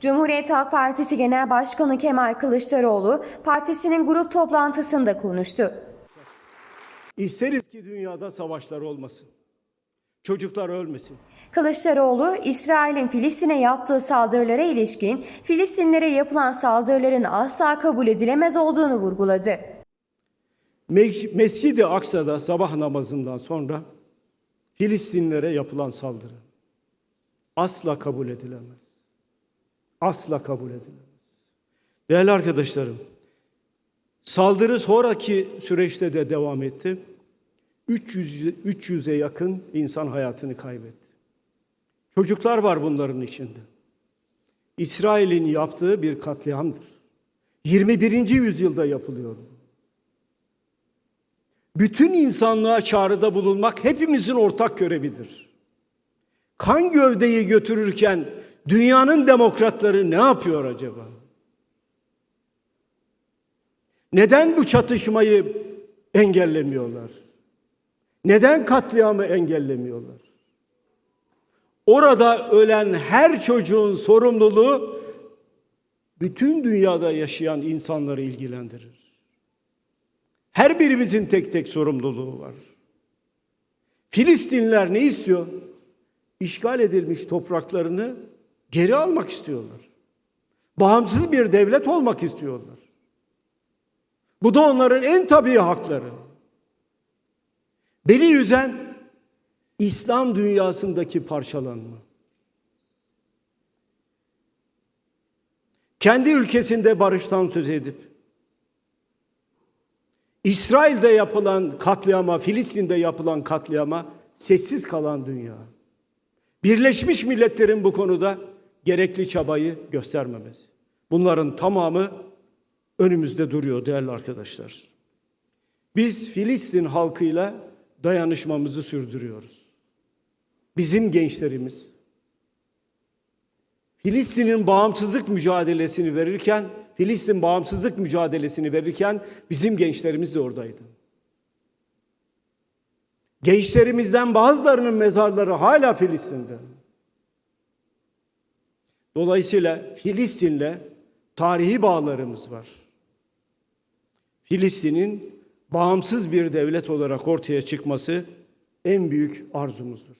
Cumhuriyet Halk Partisi Genel Başkanı Kemal Kılıçdaroğlu partisinin grup toplantısında konuştu. İsteriz ki dünyada savaşlar olmasın. Çocuklar ölmesin. Kılıçdaroğlu, İsrail'in Filistin'e yaptığı saldırılara ilişkin Filistinlere yapılan saldırıların asla kabul edilemez olduğunu vurguladı. Mes- Mescid-i Aksa'da sabah namazından sonra Filistinlere yapılan saldırı asla kabul edilemez. Asla kabul edilemez. Değerli arkadaşlarım, saldırı sonraki süreçte de devam etti. 300 300'e yakın insan hayatını kaybetti. Çocuklar var bunların içinde. İsrail'in yaptığı bir katliamdır. 21. yüzyılda yapılıyor. Bütün insanlığa çağrıda bulunmak hepimizin ortak görevidir. Kan gövdeyi götürürken dünyanın demokratları ne yapıyor acaba? Neden bu çatışmayı engellemiyorlar? Neden katliamı engellemiyorlar? Orada ölen her çocuğun sorumluluğu bütün dünyada yaşayan insanları ilgilendirir. Her birimizin tek tek sorumluluğu var. Filistinliler ne istiyor? İşgal edilmiş topraklarını geri almak istiyorlar. Bağımsız bir devlet olmak istiyorlar. Bu da onların en tabii hakları. Beni yüzen İslam dünyasındaki parçalanma. Kendi ülkesinde barıştan söz edip İsrail'de yapılan katliama, Filistin'de yapılan katliama sessiz kalan dünya. Birleşmiş Milletler'in bu konuda gerekli çabayı göstermemesi. Bunların tamamı önümüzde duruyor değerli arkadaşlar. Biz Filistin halkıyla dayanışmamızı sürdürüyoruz. Bizim gençlerimiz Filistin'in bağımsızlık mücadelesini verirken, Filistin bağımsızlık mücadelesini verirken bizim gençlerimiz de oradaydı. Gençlerimizden bazılarının mezarları hala Filistin'de. Dolayısıyla Filistin'le tarihi bağlarımız var. Filistin'in bağımsız bir devlet olarak ortaya çıkması en büyük arzumuzdur.